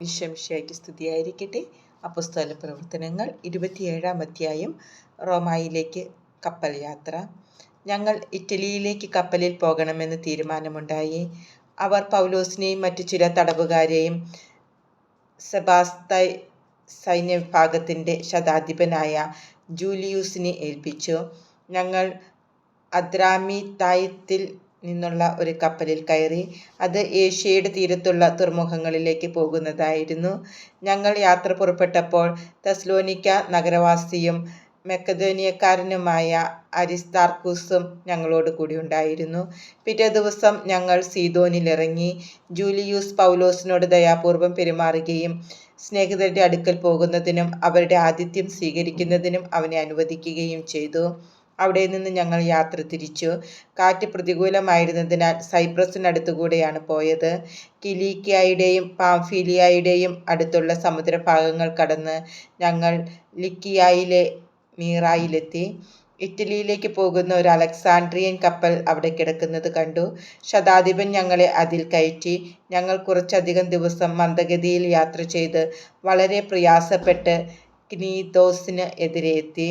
വിശ്വമിശിയായ്ക്ക് സ്തുതിയായിരിക്കട്ടെ അപ്പസ്തോല പ്രവർത്തനങ്ങൾ ഇരുപത്തിയേഴാം അധ്യായം റോമായിലേക്ക് കപ്പൽ യാത്ര. ഞങ്ങൾ ഇറ്റലിയിലേക്ക് കപ്പലിൽ പോകണമെന്ന് തീരുമാനമുണ്ടായി. അവർ പൗലോസിനെയും മറ്റു ചില തടവുകാരെയും സെബാസ്തൈ സൈന്യവിഭാഗത്തിന്റെ ശതാധിപനായ ജൂലിയൂസിനെ ഏൽപ്പിച്ചു. ഞങ്ങൾ അദ്രാമിത്തായത്തിൽ നിന്നുള്ള ഒരു കപ്പലിൽ കയറി അത് ഏഷ്യയുടെ തീരത്തുള്ള തുറമുഖങ്ങളിലേക്ക് പോകുന്നതായിരുന്നു. ഞങ്ങൾ യാത്ര പുറപ്പെട്ടപ്പോൾ തെസ്ലോനിക്ക നഗരവാസിയും മെക്കദോനിയക്കാരനുമായ അരിസ്താർക്കൂസും ഞങ്ങളോട് കൂടി ഉണ്ടായിരുന്നു. പിറ്റേ ദിവസം ഞങ്ങൾ സീതോനിലിറങ്ങി ജൂലിയൂസ് പൗലോസിനോട് ദയാപൂർവം പെരുമാറുകയും സ്നേഹിതരുടെ അടുക്കൽ പോകുന്നതിനും അവരുടെ ആതിഥ്യം സ്വീകരിക്കുന്നതിനും അവനെ അനുവദിക്കുകയും ചെയ്തു. അവിടെ നിന്ന് ഞങ്ങൾ യാത്ര തിരിച്ചു. കാറ്റ് പ്രതികൂലമായിരുന്നതിനാൽ സൈപ്രസിനടുത്തുകൂടെയാണ് പോയത്. കിലീക്കിയയുടെയും പാംഫീലിയയുടെയും അടുത്തുള്ള സമുദ്രഭാഗങ്ങൾ കടന്ന് ഞങ്ങൾ ലിക്കിയായിലെ മീറായിലെത്തി. ഇറ്റലിയിലേക്ക് പോകുന്ന ഒരു അലക്സാണ്ട്രിയൻ കപ്പൽ അവിടെ കിടക്കുന്നത് കണ്ടു. ശതാധിപൻ ഞങ്ങളെ അതിൽ കയറ്റി. ഞങ്ങൾ കുറച്ചധികം ദിവസം മന്ദഗതിയിൽ യാത്ര ചെയ്ത് വളരെ പ്രയാസപ്പെട്ട് ക്നീതോസിന് എതിരെ എത്തി.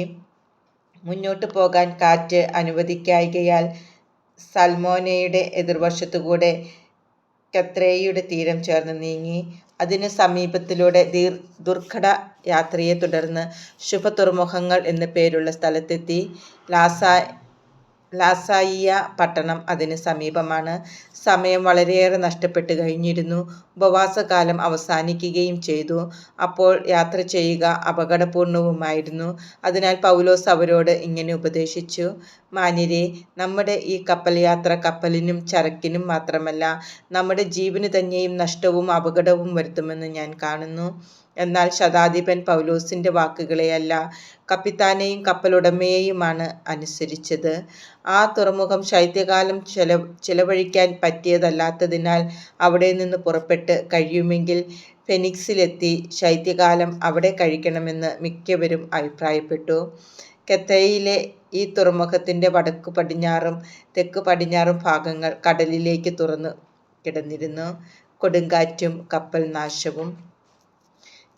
മുന്നോട്ടു പോകാൻ കാറ്റ് അനുവദിക്കായ്കയാൽ സൽമോനയുടെ എതിർവശത്തുകൂടെ കത്രേയുടെ തീരം ചേർന്ന് നീങ്ങി. അതിന് സമീപത്തിലൂടെ ദീർ ദുർഘട യാത്രയെ തുടർന്ന് ശുഭ തുറമുഖങ്ങൾ എന്ന പേരുള്ള സ്ഥലത്തെത്തി. ലാസ ലാസായിയ പട്ടണം അതിന് സമീപമാണ്. സമയം വളരെയേറെ നഷ്ടപ്പെട്ടു കഴിഞ്ഞിരുന്നു. ഉപവാസകാലം അവസാനിക്കുകയും ചെയ്തു. അപ്പോൾ യാത്ര ചെയ്യുക അപകടപൂർണവുമായിരുന്നു. അതിനാൽ പൗലോസ് അവരോട് ഇങ്ങനെ ഉപദേശിച്ചു. മാന്യരെ നമ്മുടെ ഈ കപ്പൽ യാത്ര കപ്പലിനും ചരക്കിനും മാത്രമല്ല നമ്മുടെ ജീവന് തന്നെയും നഷ്ടവും അപകടവും വരുത്തുമെന്ന് ഞാൻ കാണുന്നു. എന്നാൽ ശതാധിപൻ പൗലോസിന്റെ വാക്കുകളെയല്ല കപ്പിത്താനെയും കപ്പലുടമയെയുമാണ് അനുസരിച്ചത്. ആ തുറമുഖം ശൈത്യകാലം ചെല ചെലവഴിക്കാൻ പറ്റിയതല്ലാത്തതിനാൽ അവിടെ നിന്ന് പുറപ്പെട്ട് കഴിയുമെങ്കിൽ ഫെനിക്സിലെത്തി ശൈത്യകാലം അവിടെ കഴിക്കണമെന്ന് മിക്കവരും അഭിപ്രായപ്പെട്ടു. കെത്തയിലെ ഈ തുറമുഖത്തിന്റെ വടക്കു പടിഞ്ഞാറും തെക്ക് പടിഞ്ഞാറും ഭാഗങ്ങൾ കടലിലേക്ക് തുറന്നു കിടന്നിരുന്നു. കൊടുങ്കാറ്റും കപ്പൽ നാശവും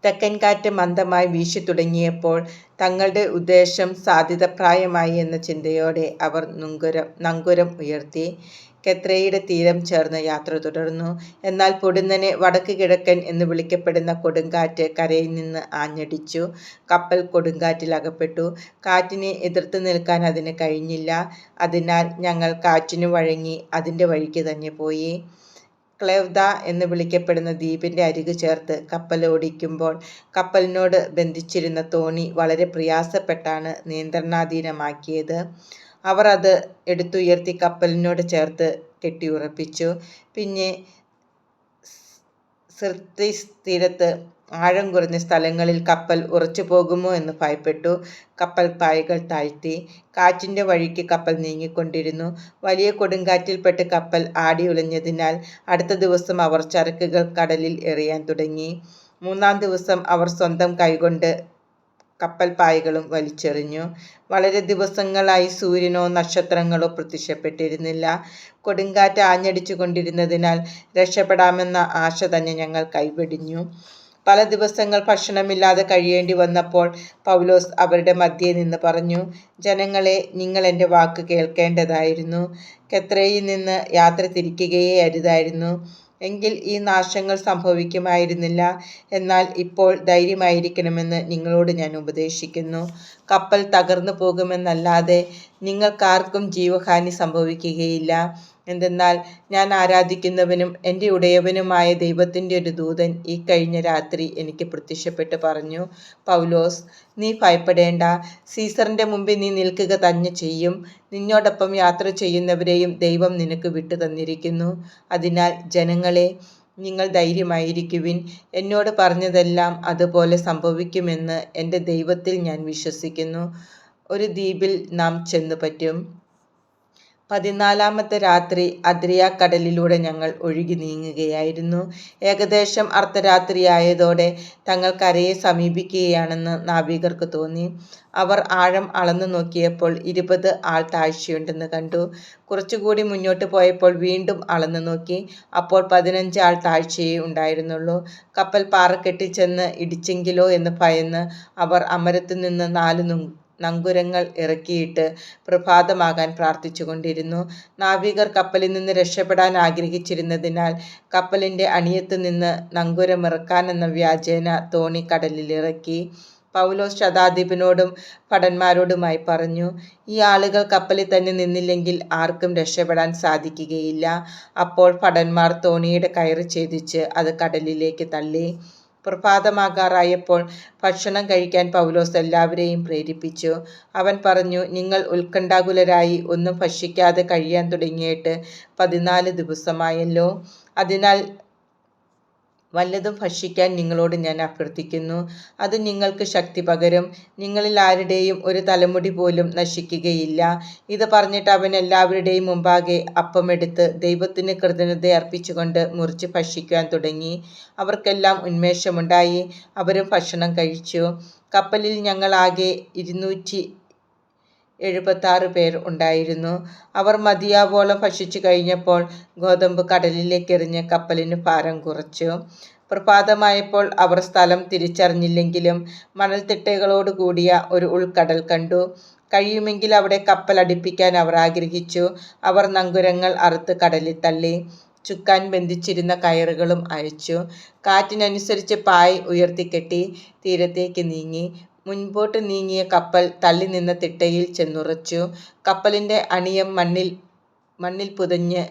തെക്കൻ കാറ്റ് മന്ദമായി വീശിത്തുടങ്ങിയപ്പോൾ തങ്ങളുടെ ഉദ്ദേശം സാധ്യതപ്രായമായി എന്ന ചിന്തയോടെ അവർ നുങ്കുരം നങ്കുരം ഉയർത്തി. കെത്രയുടെ തീരം ചേർന്ന് യാത്ര തുടർന്നു. എന്നാൽ പൊടുന്നനെ വടക്ക് കിഴക്കൻ എന്ന് വിളിക്കപ്പെടുന്ന കൊടുങ്കാറ്റ് കരയിൽ നിന്ന് ആഞ്ഞടിച്ചു. കപ്പൽ കൊടുങ്കാറ്റിൽ അകപ്പെട്ടു. കാറ്റിനെ എതിർത്ത് നിൽക്കാൻ അതിന് കഴിഞ്ഞില്ല. അതിനാൽ ഞങ്ങൾ കാറ്റിന് വഴങ്ങി അതിന്റെ വഴിക്ക് തന്നെ പോയി. ക്ലെവ്ദ എന്ന് വിളിക്കപ്പെടുന്ന ദ്വീപിന്റെ അരികു ചേർത്ത് കപ്പലോടിക്കുമ്പോൾ കപ്പലിനോട് ബന്ധിച്ചിരുന്ന തോണി വളരെ പ്രയാസപ്പെട്ടാണ് നിയന്ത്രണാധീനമാക്കിയത്. അവർ അത് എടുത്തുയർത്തി കപ്പലിനോട് ചേർത്ത് കെട്ടിയുറപ്പിച്ചു. പിന്നെ സിർത്തിസ് തീരത്ത് ആഴം കുറഞ്ഞ സ്ഥലങ്ങളിൽ കപ്പൽ പോകുമോ എന്ന് ഭയപ്പെട്ടു. കപ്പൽ പായകൾ താഴ്ത്തി. കാറ്റിന്റെ വഴിക്ക് കപ്പൽ നീങ്ങിക്കൊണ്ടിരുന്നു. വലിയ കൊടുങ്കാറ്റിൽപ്പെട്ട് കപ്പൽ ആടി ഉലഞ്ഞതിനാൽ അടുത്ത ദിവസം അവർ ചരക്കുകൾ കടലിൽ എറിയാൻ തുടങ്ങി. മൂന്നാം ദിവസം അവർ സ്വന്തം കൈകൊണ്ട് കപ്പൽ പായകളും വലിച്ചെറിഞ്ഞു. വളരെ ദിവസങ്ങളായി സൂര്യനോ നക്ഷത്രങ്ങളോ പ്രത്യക്ഷപ്പെട്ടിരുന്നില്ല. കൊടുങ്കാറ്റ് ആഞ്ഞടിച്ചു കൊണ്ടിരുന്നതിനാൽ രക്ഷപ്പെടാമെന്ന ആശ തന്നെ ഞങ്ങൾ കൈവെടിഞ്ഞു. പല ദിവസങ്ങൾ ഭക്ഷണമില്ലാതെ കഴിയേണ്ടി വന്നപ്പോൾ പൗലോസ് അവരുടെ മധ്യേ നിന്ന് പറഞ്ഞു ജനങ്ങളെ നിങ്ങൾ എന്റെ വാക്ക് കേൾക്കേണ്ടതായിരുന്നു. കെത്രയിൽ നിന്ന് യാത്ര തിരിക്കുകയേ അരുതായിരുന്നു. എങ്കിൽ ഈ നാശങ്ങൾ സംഭവിക്കുമായിരുന്നില്ല. എന്നാൽ ഇപ്പോൾ ധൈര്യമായിരിക്കണമെന്ന് നിങ്ങളോട് ഞാൻ ഉപദേശിക്കുന്നു. കപ്പൽ തകർന്നു പോകുമെന്നല്ലാതെ നിങ്ങൾക്കാർക്കും ജീവഹാനി സംഭവിക്കുകയില്ല. എന്തെന്നാൽ ഞാൻ ആരാധിക്കുന്നവനും എന്റെ ഉടയവനുമായ ദൈവത്തിന്റെ ഒരു ദൂതൻ ഈ കഴിഞ്ഞ രാത്രി എനിക്ക് പ്രത്യക്ഷപ്പെട്ട് പറഞ്ഞു പൗലോസ് നീ ഭയപ്പെടേണ്ട. സീസറിന്റെ മുമ്പിൽ നീ നിൽക്കുക തന്നെ ചെയ്യും. നിന്നോടൊപ്പം യാത്ര ചെയ്യുന്നവരെയും ദൈവം നിനക്ക് വിട്ടു തന്നിരിക്കുന്നു. അതിനാൽ ജനങ്ങളെ നിങ്ങൾ ധൈര്യമായിരിക്കുവിൻ. എന്നോട് പറഞ്ഞതെല്ലാം അതുപോലെ സംഭവിക്കുമെന്ന് എന്റെ ദൈവത്തിൽ ഞാൻ വിശ്വസിക്കുന്നു. ഒരു ദ്വീപിൽ നാം ചെന്നു പറ്റും പതിനാലാമത്തെ രാത്രി അദ്രിയാക്കടലിലൂടെ ഞങ്ങൾ ഒഴുകി നീങ്ങുകയായിരുന്നു. ഏകദേശം അർദ്ധരാത്രിയായതോടെ തങ്ങൾ കരയെ സമീപിക്കുകയാണെന്ന് നാവികർക്ക് തോന്നി. അവർ ആഴം അളന്നു നോക്കിയപ്പോൾ ഇരുപത് ആൾ താഴ്ചയുണ്ടെന്ന് കണ്ടു. കുറച്ചുകൂടി മുന്നോട്ട് പോയപ്പോൾ വീണ്ടും അളന്നു നോക്കി. അപ്പോൾ പതിനഞ്ച് ആൾ താഴ്ചയേ ഉണ്ടായിരുന്നുള്ളൂ. കപ്പൽ പാറക്കെട്ടിച്ചെന്ന് ഇടിച്ചെങ്കിലോ എന്ന് ഭയന്ന് അവർ അമരത്തിൽ നിന്ന് നാലു നങ്കുരങ്ങൾ ഇറക്കിയിട്ട് പ്രഭാതമാകാൻ പ്രാർത്ഥിച്ചുകൊണ്ടിരുന്നു. നാവികർ കപ്പലിൽ നിന്ന് രക്ഷപ്പെടാൻ ആഗ്രഹിച്ചിരുന്നതിനാൽ കപ്പലിന്റെ കപ്പലിന്റെ അണിയത്തുനിന്ന് നങ്കുരമിറക്കാനെന്ന വ്യാജേന തോണി കടലിലിറക്കി. പൗലോസ് ശതാധിപനോടും ഭടന്മാരോടുമായി പറഞ്ഞു, ഈ ആളുകൾ കപ്പലിൽ തന്നെ നിന്നില്ലെങ്കിൽ ആർക്കും രക്ഷപ്പെടാൻ സാധിക്കുകയില്ല. അപ്പോൾ ഭടന്മാർ തോണിയുടെ കയറ് ഛേദിച്ച് അത് കടലിലേക്ക് തള്ളി. പ്രഭാതമാകാറായപ്പോൾ ഭക്ഷണം കഴിക്കാൻ പൗലോസ് എല്ലാവരെയും പ്രേരിപ്പിച്ചു. അവൻ പറഞ്ഞു, നിങ്ങൾ ഉത്കണ്ഠാകുലരായി ഒന്നും ഭക്ഷിക്കാതെ കഴിയാൻ തുടങ്ങിയിട്ട് പതിനാല് ദിവസമായല്ലോ. അതിനാൽ വല്ലതും ഭക്ഷിക്കാൻ നിങ്ങളോട് ഞാൻ അഭ്യർത്ഥിക്കുന്നു. അത് നിങ്ങൾക്ക് ശക്തി പകരും. നിങ്ങളിൽ ആരുടെയും ഒരു തലമുടി പോലും നശിക്കുകയില്ല. ഇത് പറഞ്ഞിട്ട് അവൻ എല്ലാവരുടെയും മുമ്പാകെ അപ്പമെടുത്ത് ദൈവത്തിന് കൃതജ്ഞത അർപ്പിച്ചുകൊണ്ട് മുറിച്ച് ഭക്ഷിക്കാൻ തുടങ്ങി. അവർക്കെല്ലാം ഉന്മേഷമുണ്ടായി. അവരും ഭക്ഷണം കഴിച്ചു. കപ്പലിൽ ഞങ്ങൾ ആകെ ഇരുന്നൂറ്റി എഴുപത്താറ് പേർ ഉണ്ടായിരുന്നു. അവർ മതിയാവോളം ഭക്ഷിച്ചു കഴിഞ്ഞപ്പോൾ ഗോതമ്പ് കടലിലേക്കെറിഞ്ഞ് കപ്പലിന് ഭാരം കുറച്ചു. പ്രഭാതമായപ്പോൾ അവർ സ്ഥലം തിരിച്ചറിഞ്ഞില്ലെങ്കിലും മണൽത്തിട്ടകളോട് കൂടിയ ഒരു ഉൾക്കടൽ കണ്ടു. കഴിയുമെങ്കിൽ അവിടെ കപ്പൽ അടുപ്പിക്കാൻ അവർ ആഗ്രഹിച്ചു. അവർ നങ്കുരങ്ങൾ അറുത്ത് കടലിൽ തള്ളി. ചുക്കാൻ ബന്ധിച്ചിരുന്ന കയറുകളും അയച്ചു. കാറ്റിനനുസരിച്ച് പായ് ഉയർത്തിക്കെട്ടി തീരത്തേക്ക് നീങ്ങി. മുൻപോട്ട് നീങ്ങിയ കപ്പൽ തള്ളിനിന്ന തിട്ടയിൽ ചെന്നുറച്ചു. കപ്പലിന്റെ അണിയം മണ്ണിൽ മണ്ണിൽ പുതഞ്ഞ്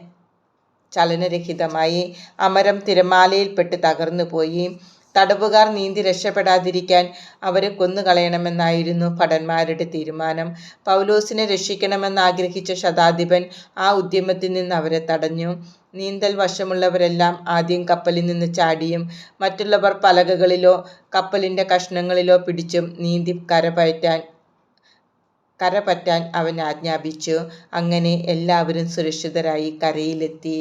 ചലനരഹിതമായി. അമരം തിരമാലയിൽപ്പെട്ട് തകർന്നുപോയി. തടവുകാർ നീന്തി രക്ഷപ്പെടാതിരിക്കാൻ അവരെ കൊന്നുകളയണമെന്നായിരുന്നു ഭടന്മാരുടെ തീരുമാനം. പൗലോസിനെ രക്ഷിക്കണമെന്നാഗ്രഹിച്ച ശതാധിപൻ ആ ഉദ്യമത്തിൽ നിന്ന് അവരെ തടഞ്ഞു. നീന്തൽ വശമുള്ളവരെല്ലാം ആദ്യം കപ്പലിൽ നിന്ന് ചാടിയും മറ്റുള്ളവർ പലകകളിലോ കപ്പലിന്റെ കഷ്ണങ്ങളിലോ പിടിച്ചും നീന്തി കരപയറ്റാൻ കരപറ്റാൻ അവൻ ആജ്ഞാപിച്ചു. അങ്ങനെ എല്ലാവരും സുരക്ഷിതരായി കരയിലെത്തി.